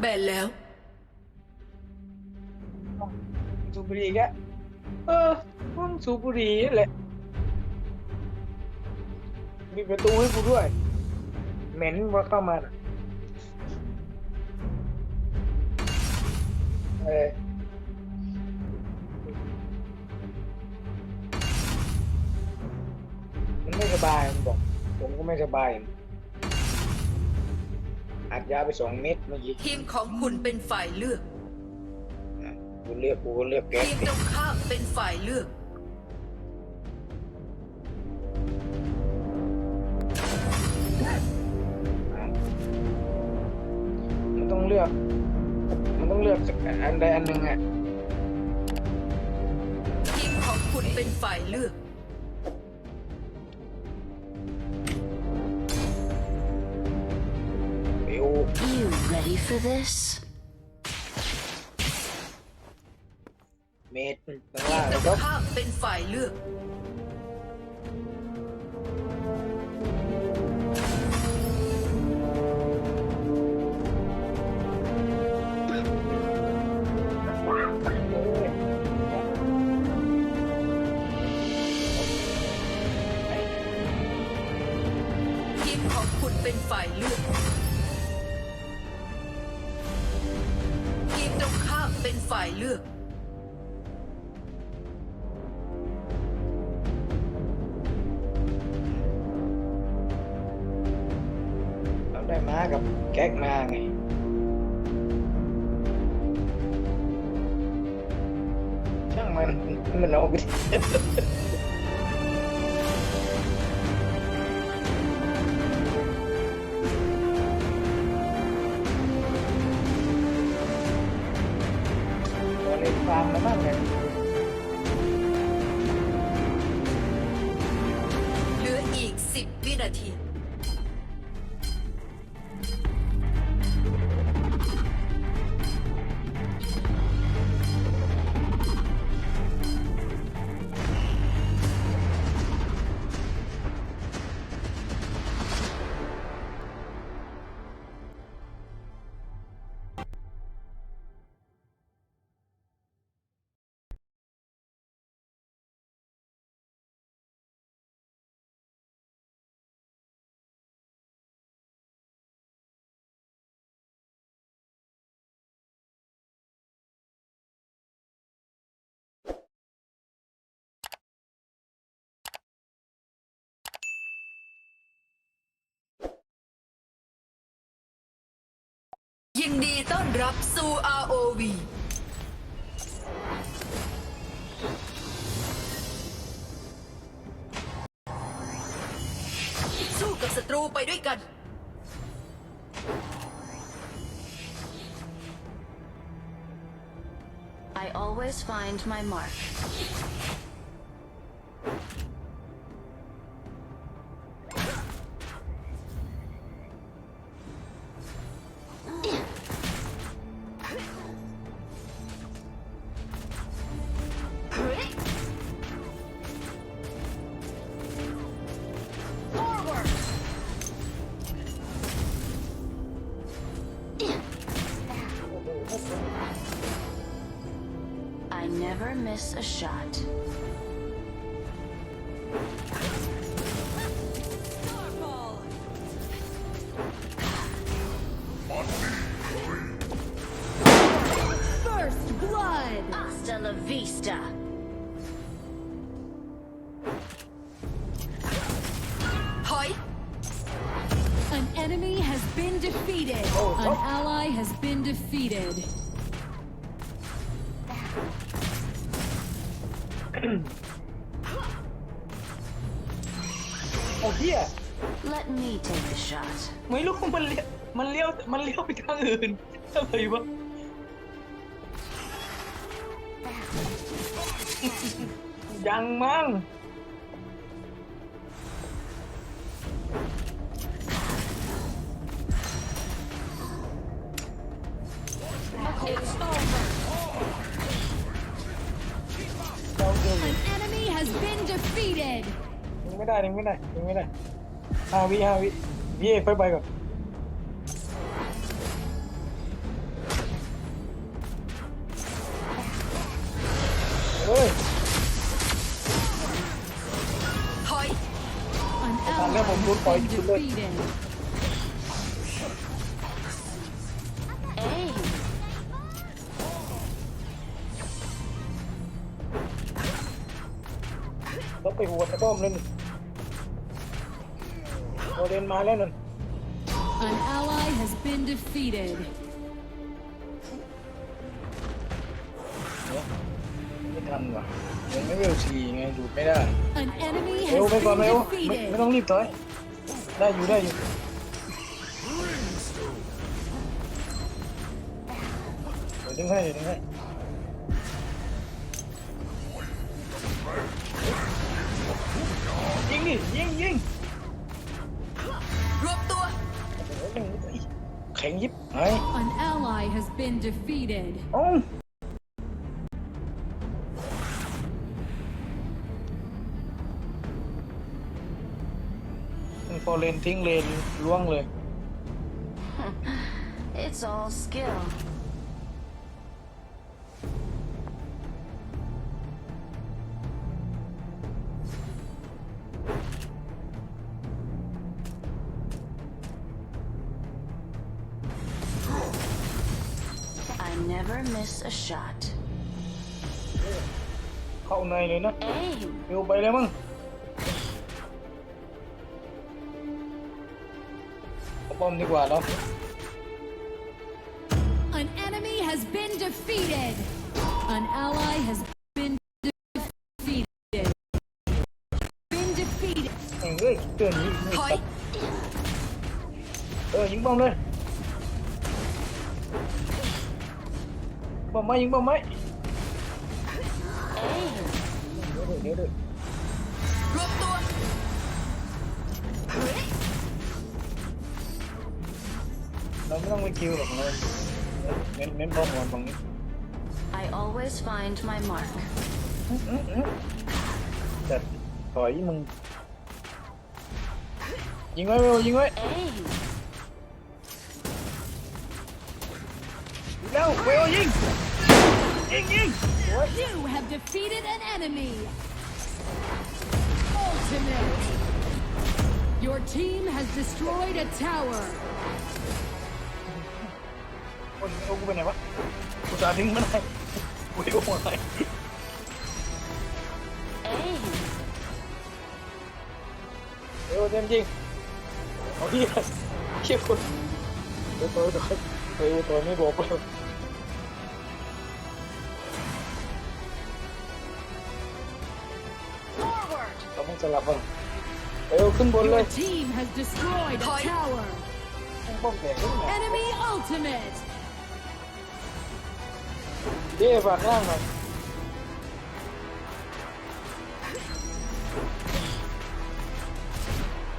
แบนแล้ว สูบบุหรี่อีกแล้วเออมึงสูบบุหรี่นี่แหละมีประตูให้กูด้วย เหม็นว่าเข้ามาน่ะเออมันไม่สบายมันบอก ผมก็ไม่สบาย อัดยาไปสองเม็ดเมื่อกี้ทีมของคุณเป็นฝ่ายเลือกอะกูเลือกกูก็เลือกแก๊สทีมตรงข้ามเป็นฝ่ายเลือก มันต้องเลือก มันต้องเลือกสักอันใดอันหนึ่งอะทีมของคุณเป็นฝ่ายเลือก for this? เมตรข้างทีล่ามงตแล้รวงก็ ข้ามเป็นฝ่ายเลือก มากับแก๊กมาไงช่างมันมันเอาไยินดีต้อนรับสู่ ROV สู้กับศัตรูไปด้วยกัน I always find my mark. miss a shot. First blood! Hasta la vista! Hoi! An enemy has been defeated. Oh, oh. An ally has been defeated. โอ้เฮีย Let me take the shot. ไม่รู้มันเลี้ยวมันเลี้ยวมันเลี้ยวไปทางอื่นอะไรวะ ยังมั้ง been defeated. ยังไม่ได้ยังไม่ได้ยังไม่ได้ห้าวิห้าวิพี่เอกไปไปก่อน เฮ้ย An แล้ยผมโดน has ปล่อย been ชุดเลยแพ้ ปหัวตะบ้อมเลยนี่โอเดนมาแล้วนั่น An ally has been defeated. ไม่ทันว่ะยังไม่เวลสี่ไงดูดไม่ได้ An enemy เร็ว has ไปก่อน been เร็วไม่ไม่ defeated. ต้องรีบถอยได้อยู่ได้อยู่เดี๋ยวดึงให้เดี๋ยวดึงให้ been defeated. Oh! It's all skill. เข้าในเลยนะ Aim. เร็วไปแล้วมั้งเอาป้อมดีกว่าเนาะ An enemy has been defeated. An ally has been defeated. Been defeated. เอ้ยเอ้ยเตือนยิงไม่ถอยตัดเออยิงป้อมเลยป้อมไหมยิงป้อมไหม Aim. เดี๋ยวเดี๋ยวเดี๋ยวรวบตัวเราไม่ต้องไปคิวหรอกเราเน้นเน้นป้อมก่อนตรงนี้ I always find my mark. อื้ออื้ออื้อแต่ถอยมึงยิงไว้เร็วยิงไว้ Aim. เร็วเร็วยิง ยิงยิง You have defeated an enemy. Ultimate. Your team has destroyed a tower. โอ้ยเอากูไปไหนวะกูจะทิ้งมันไหนกูจะเอาอะไร Aim. เร็วเต็มจริงเอาที่เชี่ยคนเดี๋ยวตัวตัวเออตัวไม่บอกเลย Forward. เราต้องสลับกันเร็วขึ้นบนเล Your ย team has destroyed a Toy. tower. ป้อมแตกขึ้นมา Enemy ultimate. เย้ฝากล่างหน่อย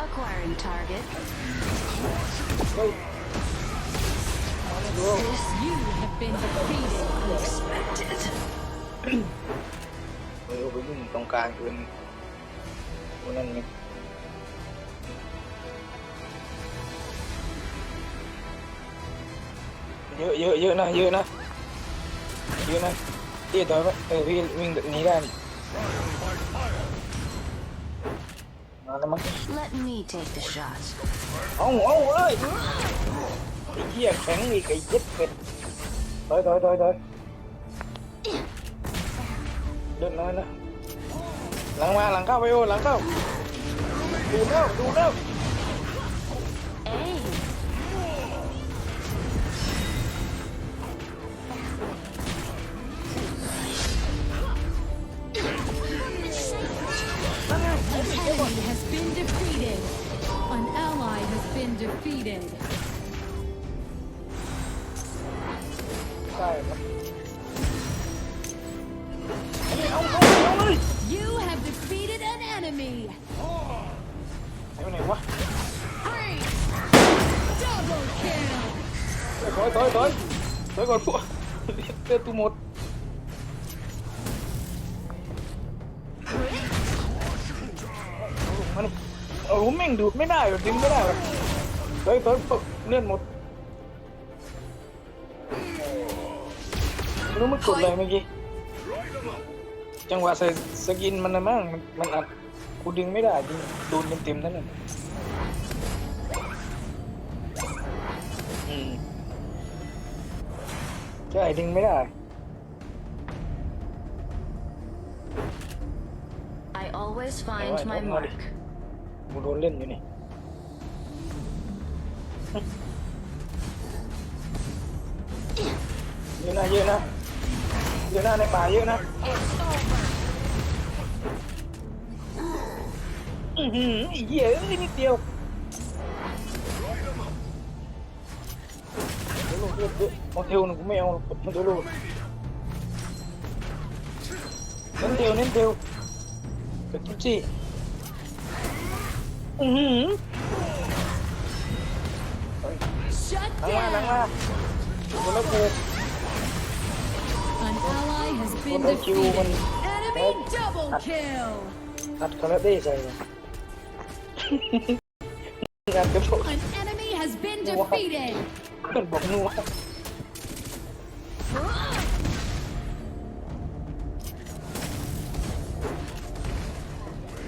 Acquiring target. เฮ้ยมาไม่ดู You have been defeated. expected เออไปยุ่งตรงกลางคืนวั นนั้นไงเยอะเยอะเยอะนะเยอะนะเยอะนะพี่ต่อยไปเออพี่วิ่งหนีได้นี่มาแล้วมั้ง Let me take the shot. เอาเอาเอ้ยไอ้เหี้ยแข็งอีกไอ้เย็ดเป็ดถอยถอยถอยถอยเดินน้อยนะ หลังมาหลังเข้าไปโอหลังเข้าดูแล้วดูแล้ว Aim. An ไปไหนวะถอยถอยถอยถอยก่อนพวกเตือนตูหมดมันเอาแม่งดูดไม่ได้ดึงไม่ได้หรอถอยถอยเลื่อนหมดไม่รู้มันกดอะไรเมื่อกี้จังหวะใส่สกินมันนะมั้งมันอัด กูดึงไม่ได้ดิโดนเต็มๆนั่นแหละอืมใช่ดึงไม่ได้ I always find my mark กูโดนเล่นอยู่นี่เยอะนะเยอะนะเยอะนะในป่าเยอะนะ อือหือไอ้เหี้ยเอ้ยนิดเดียวเดี๋ยวลูกเดี๋ยวเดี๋ยวมองเทลนะกูไม่เอาหรอกเดี๋ยวลูกเน้นเทลเน้นเทลเดี๋ยวกิ๊บซี่อือหือ Shut หลังมาหลังมา down. คนละกู An ally has คน been ละคิวมัน defeated. Enemy double kill. อัดคาราเต้ใส่เลย งานกระโดด An enemy has been defeated. เพื่อนบอกนัว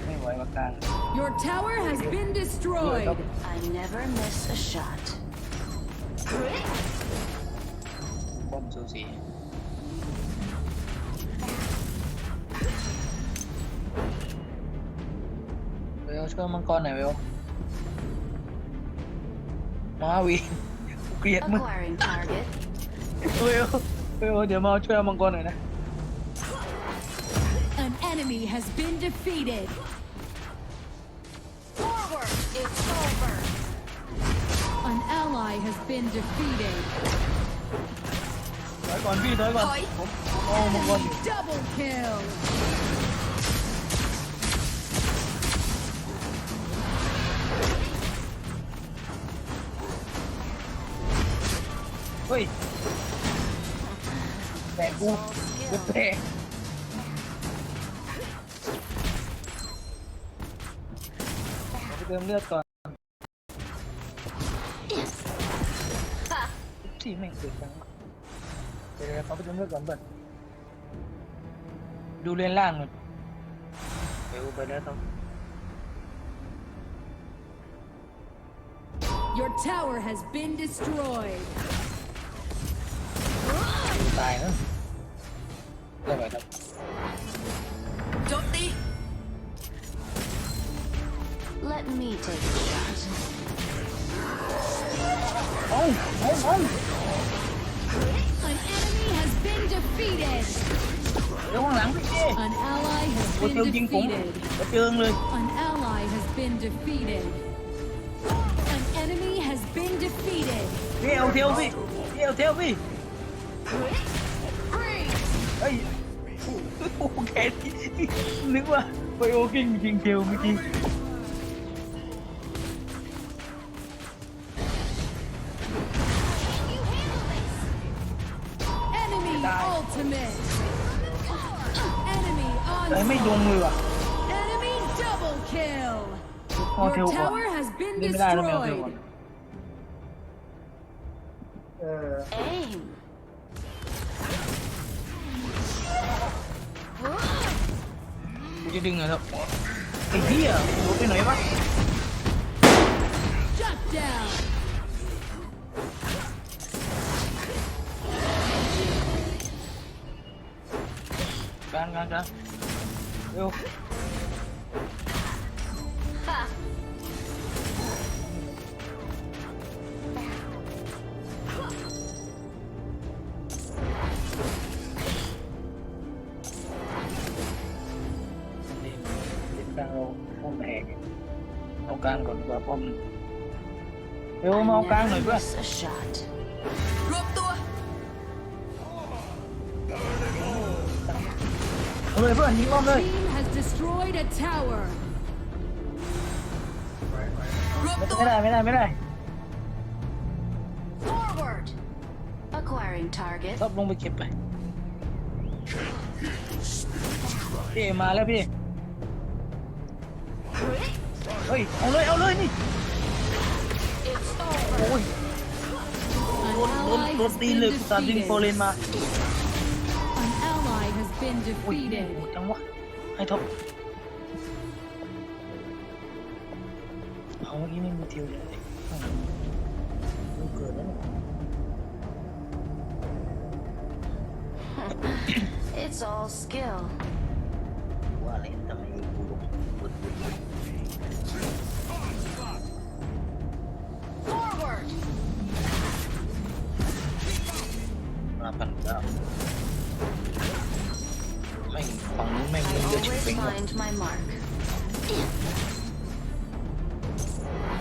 ไม่ไหวมากลาง Your tower has been destroyed. I never miss a shot. ป้อมสูสี ช่วยมังกรหน่อยเวลมาวีเกลียดมึง Acquiring target. เวลเวลเดี๋ยวมาช่วยมังกรหน่อยนะ An enemy has been defeated. Forward! It's over! An ally has been defeated. ถอยก่อนพี่ถอยก่อนถอยผมผมเอามังกรอยู่ Double kill. ฮ้ยแต่กูกูเตะไปเติมเลือดก่อนที่แม่งเกิดจังวะเดี๋ยวๆเขาไปเติมเลือดก่อนเบิร์ดดูเลนล่างหน่อยเดี๋ยวไปแล้วต้อง Your tower has been destroyed. ตายนะได้ไหมครับ โจมตี Let me take the shot. เอาเอาเอา An enemy has been defeated. เดี๋ยวข้างหลังพี่เจ้ An ally has โอ้เจียว been ยิงผม defeated. กระเจิงเลย An ally has been defeated. An enemy has been defeated. พี่เอาเทลพี่พี่เอาเทลพี่ เฮ้ยโอ้โหแกนี่นึกว่าไปโอกิ้งจริงเทลเมื่อกี้ Enemy ultimate. Enemy แต่ไม่ลง onslaught. เลยว่ะ Enemy double kill. เอาเทล Your ก่อน tower has been เล่นไม่ได้แล้วไม่เอาเทลก่อน destroyed. เออ จะดึงเหรอครับไอ้เหี้ยรถไปไหนวะ Shut down. กลางกลางกลางเร็ว เล่นกลางเราป้อมแตกเอากลางก่อนดีกว่าป้อมเร็ว I มาเอากลางหน่อย never เพื่อน miss a shot. รวมตัว เอาเลยเพื่อนยิงป้อมเลย Team has destroyed a tower. รวมตัว ไม่ได้ไม่ได้ไม่ได้ Forward. Acquiring target. ท็อปลงไปเก็บไปพี่มาแล้วพี่ เฮ้ยเอาเลยเอาเลยนี่ It's over โอ้ย An โดนโดน ally โดน has ตี been เลยกูตามยิงโฟเลน defeated. มา An ally has been โอ้ย defeated. โหดจังวะให้ท็อปเอาเมื่อกี้ไม่มีเทียวเลยลูกเกิดแล้วเนี่ย It's all skill. ว่าอะไรทำไม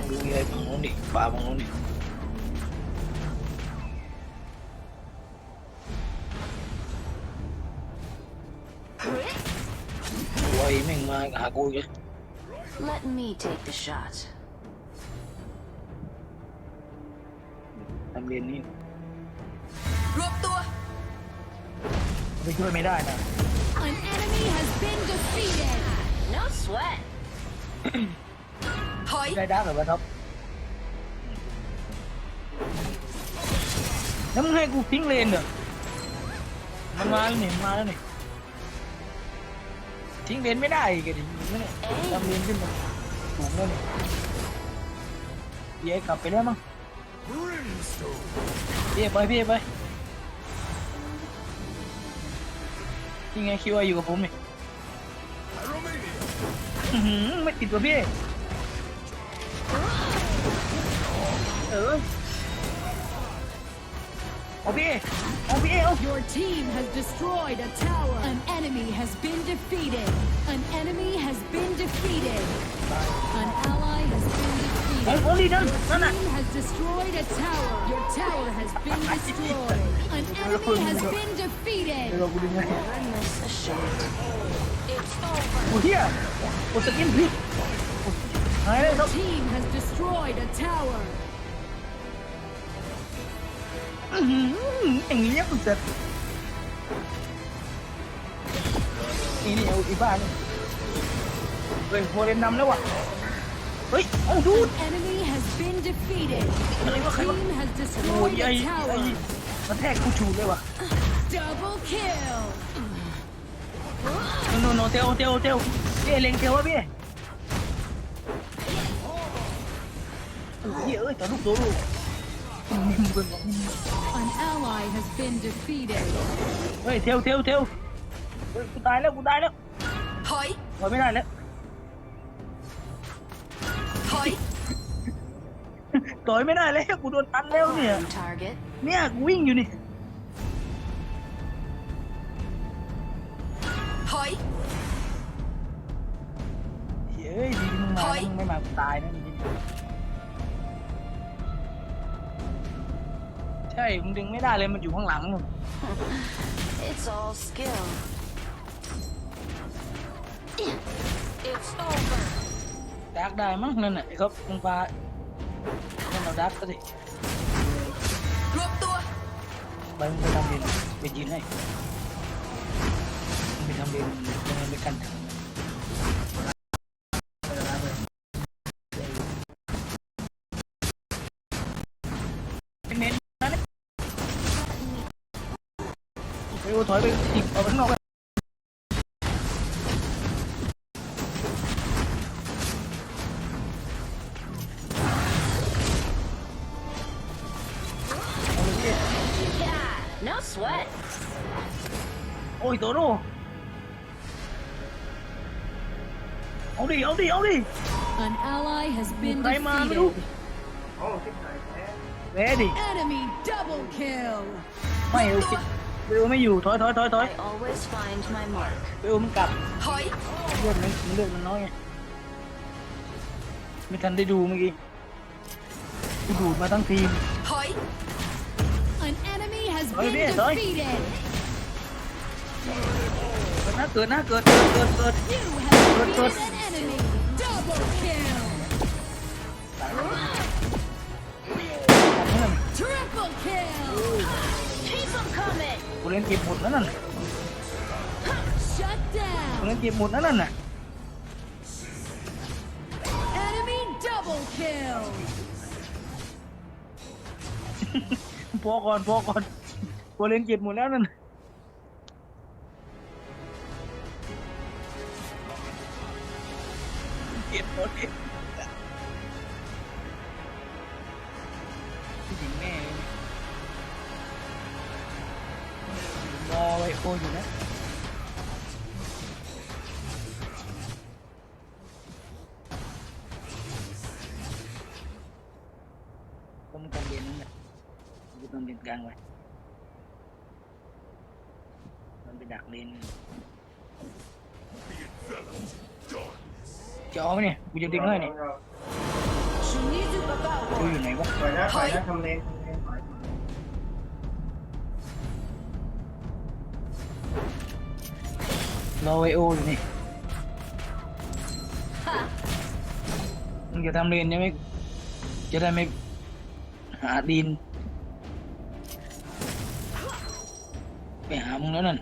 ดูยัยฝั่งนู้นดิฟ้าฝั่งนู้นดิโอ้ยแม่งมาหากูอีก Let me take the shot. ทำเรียนนี่รวบตัว ไปช่วยไม่ได้นะ An enemy has been defeated. No sweat. ถอย ได้ดักเหรอวะท็อปแล้วมึงให้กูทิ้งเลนเหรอมันมาแล้วนี่มันมาแล้วนี่ทิ้งเลนไม่ได้อีกอะดิมึงเนี่ยทำเลนขึ้นมาถูกแล้วนี่พี่เอกลับไปแล้วมั้งพี่เอกไปพี่เอกไปนี่ไงคิวไออยู่กับผมนี่ อื้อหือไม่ติดว่ะพี่ เออเอาพี่เอาพี่เอา Your team has destroyed a tower. An enemy has been defeated. An enemy has been defeated. An ally I've only done has destroyed a tower. Your tower has been destroyed. An enemy has been defeated. It's over. Oh here. What's the game? Your team has destroyed a tower. Ang liyak ko sa... Ini, iba. Rin, huwag rin naman. เอาอีบ้านี่เฮ้ยโมเรนนำแล้วว่ะเฮ้ยเอาดูด Enemy has been defeated. Your team has โอ้ย destroyed ไอ้ a ไอ้ tower. มันแทกกูชูเลยว่ะ Double kill. โนโนเทลเทลเทลพี่เล็งเทลวะพี่เฮ้ยเอ้ยต่อลูกตัวลูกมึงเป็น An ally has been defeated. เฮ้ยเทลเทลเทลเฮ้ยกูตายแล้วกูตายแล้วถอยถอยไม่ได้แล้ว ถอยไม่ได้แล้วกูโดนตันแล้วเนี่ย Acquiring target. เนี่ยกูวิ่งอยู่นี่ถอยเฮ้ยดีที่มึงมาถอยมึงไม่มากูตายนะจริงๆใช่มึงดึงไม่ได้เลยมันอยู่ข้างหลังนู่น It's all skill. it's over ดักได้มั้งนั่นน่ะไอ้ครับมึงพา นั่นเราดักก็สิรวบตัวไปมึงไปทำเรียนไปยืนให้มึงไปทำเรียนยังไงไปกันเป็นนะเนี่ยไปโอ้ถอยไปอีกออกไปข้างนอกไป find my mark. เบลมันกลับถอยเลือดมันเลือดมันน้อยไงไม่ทันได้ดูเมื่อกี้กูดูดมาทั้งทีมถอย An enemy has Ôi, been biết เกิดนะเกิดเกิดเกิดเกิดเกิดเกิดกูเล่นเก็บหมดแล้วนั่นกูเล่นเก็บหมดแล้วนั่นน่ะพอก่อนพอก่อนกูเล่นเก็บหมดแล้วนั่น ดึงให้เนี่ยกูอยู่ไหนวะถอยนะถอยนะทำเลนทำเลนถอยรอไวโออยู่นี่มึงจะทำเลนใช่ไหมจะได้ไม่หาดิน ไปหามึงแล้วนั่น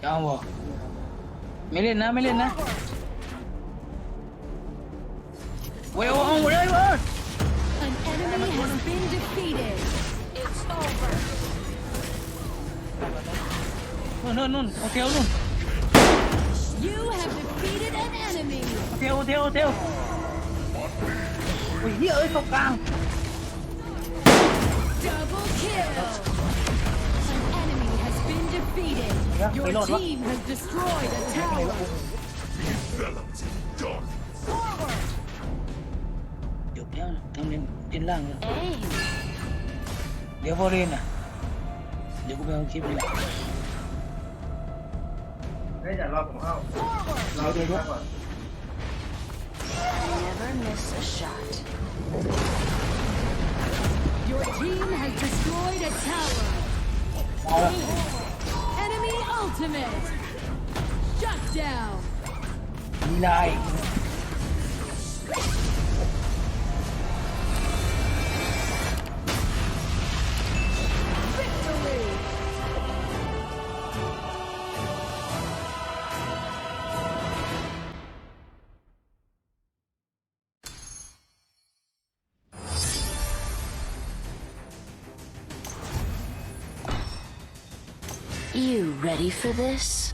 จะเอาบ่ ไม่เล่นนะ ไม่เล่นนะเว้ยเอาเอาเลยเว้ย An enemy has been defeated. It's over. นู่นนู่นนู่นโอเทลนู่น You have defeated an enemy. โอเทลโอเทลโอเทลโอ้ยเหี้ยเอ้ยตกกลาง Double kill. defeated. Yeah, Your reload, what? team has destroyed a tower. จบแล้วทำเลนเล่นล่างแล้ว Aim. เดี๋ยวพอเรียนอ่ะ เดี๋ยวกูไปเอาคลิปเลย เฮ้ยอย่ารอผมเข้า เดี๋ยวเดี๋ยวเดี๋ยว ก่อน Never miss a shot. Your team has destroyed a tower. เอาละ Enemy ultimate. Shut down. มี ready for this?